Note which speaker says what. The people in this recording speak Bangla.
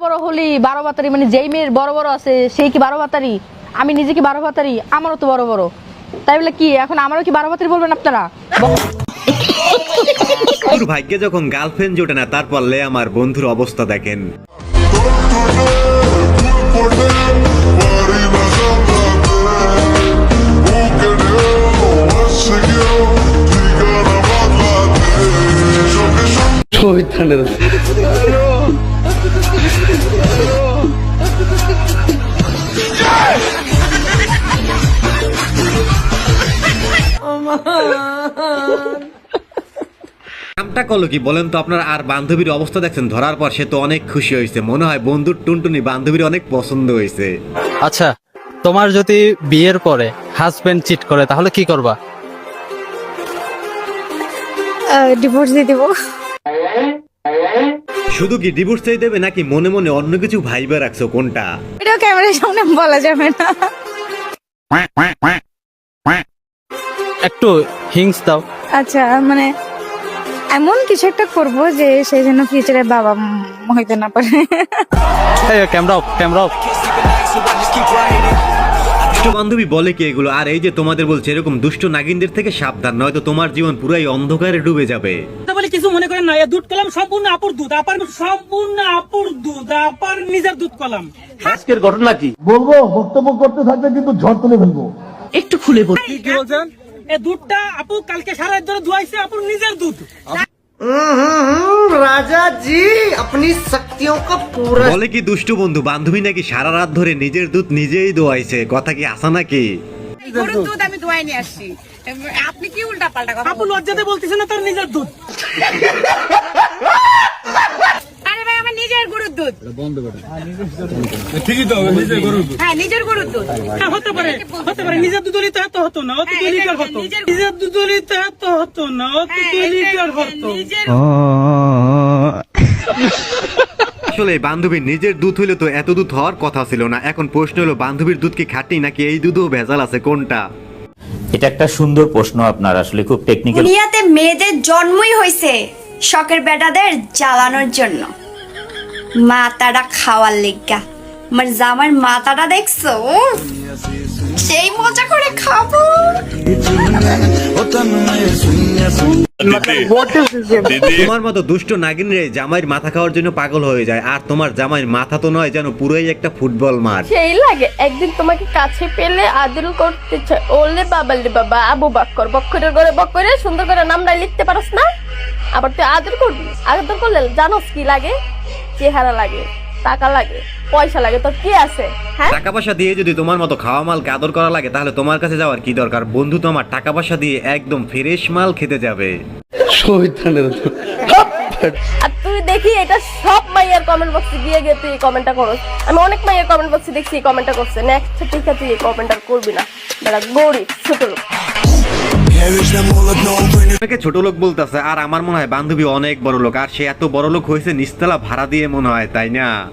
Speaker 1: বড় হলি বারো বাতারি মানে যেই মেয়ের বড় বড় আছে সেই কি বারো বাতারি আমি নিজে কি বারো বাতারি আমারও তো বড় বড়। তাই বলে কি এখন আমারও কি বারো বাতারি বলবেন আপনারা?
Speaker 2: তোর ভাগ্যে যখন গার্লফ্রেন্ড জোটে না তারপর লে আমার বন্ধুর অবস্থা দেখেন। কামটা করল কি? বলেন তো আপনার আর বান্ধবীর অবস্থা দেখছেন ধরার পর সে তো অনেক খুশি হয়েছে। মনে হয় বন্ধুর টুনটুনি বান্ধবীর অনেক পছন্দ হয়েছে।
Speaker 3: আচ্ছা তোমার যদি বিয়ের পরে হাজবেন্ড চিট করে তাহলে কি করবা?
Speaker 4: ডিভোর্স দিয়ে দেবো।
Speaker 2: শুধু কি ডিভোর্স চাই দেবে নাকি মনে মনে অন্য কিছু ভাইবে রাখছো কোনটা?
Speaker 4: এটা ক্যামেরার সামনে বলা যাবে না।
Speaker 3: একটু হিংস দাও।
Speaker 4: আচ্ছা মানে এমন কিছু একটা করব যে সেই জন্য ফিউচারে বাবা হইতে না পারে।
Speaker 3: ক্যামেরা অফ ক্যামেরা অফ
Speaker 2: বান্ধবী বলে কি এগুলো? আর এই যে তোমাদের বলছে এরকম দুষ্ট নাগিনদের থেকে সাবধান নয়তো তোমার জীবন পুরাই অন্ধকারে ডুবে যাবে।
Speaker 5: বলে কিছু মনে করেন না এ দুধ কলাম সম্পূর্ণ আপুর দুধ আপার সম্পূর্ণ আপুর দুধ আপার নিজের দুধ কলাম।
Speaker 6: বলব বক্তব্য করতে থাকলে কিন্তু ঝড় তুলে ফেলব।
Speaker 5: কি বলছেন? এ দুধটা আপু কালকে সারা ধরে ধুয়াইছে আপুর নিজের দুধ।
Speaker 7: রাজা জি আপনি শক্তিও কা পুরা
Speaker 2: বলে কি দুষ্টু বন্ধু বান্ধবী নাকি সারা রাত ধরে নিজের দুধ নিজেই দোয়াইছে? কথা কি আসা নাকি?
Speaker 8: গরুর দুধ আপনি
Speaker 5: হ্যাঁ, নিজের দুধ।
Speaker 8: নিজের দুধ। নিজের গরুর নিজের দুধ।
Speaker 5: হ্যাঁ, হতে পারে হতে পারে। নিজের দুধ হলে তো হতো না দুধ তো না।
Speaker 2: আসলে বান্ধবীর নিজের দুধ হইলে তো এত দুধ হওয়ার কথা ছিল না। এখন প্রশ্ন হলো বান্ধবীর দুধ কি খাঁটি নাকি এই দুধও ভেজাল আছে? কোনটা?
Speaker 9: এটা একটা সুন্দর প্রশ্ন আপনার আসলে খুব টেকনিক্যাল
Speaker 10: দুনিয়াতে মেয়েদের জন্মই হয়েছে শখের বেটাদের জ্বালানোর জন্য। মাতাটা খাওয়ার লেগা। মানে জামার মাতাটা দেখছ? উফ, সেই মজা করে খাব।
Speaker 2: তোমার মতো দুষ্ট নাগিন রে জামাইয়ের মাথা খাওয়ার জন্য পাগল হয়ে যায়। আর তোমার জামাইয়ের মাথা তো নয় যেন পুরোই একটা ফুটবল মাঠ।
Speaker 1: সেই লাগে একদিন তোমাকে কাছে পেলে আদর করতে চাই। ওলে বাবালে বাবা আবু বাক্কর বক্করের ঘরে বক্করে সুন্দর করে নামটা লিখতে পারস না? আবার তুই আদর করবি? আদর করলে জানোস কি লাগে? চেহারা লাগে। টাকা লাগে পয়সা লাগে তোর কি আছে? হ্যাঁ?
Speaker 2: টাকা পয়সা দিয়ে যদি তোমার মতো খাওয়া মাল আদর করা লাগে তাহলে তোমার কাছে যাওয়ার কি দরকার? বন্ধু তোমার টাকা পয়সা দিয়ে একদম ফ্রেশ মাল খেতে যাবে।
Speaker 1: শয়তানের আর তুই দেখি এটা সব মাইয়ার কমেন্ট বক্সে গিয়ে গিয়ে তুই কমেন্টটা করস। আমি অনেক মাইয়ার কমেন্ট বক্সে দেখছি এই কমেন্টটা করছে। নেক্সট ঠিক আছে তুই এই কমেন্টটা করবি না। দাদা গরিব ছোট লোক।
Speaker 2: অনেকে ছোট লোক বলতেছে, আর আমার মনে হয় বান্ধবী অনেক বড় লোক, আর সে এত বড় লোক হয়েছে, নিস্তলা ভাড়া দিয়ে মনে হয়, তাই না?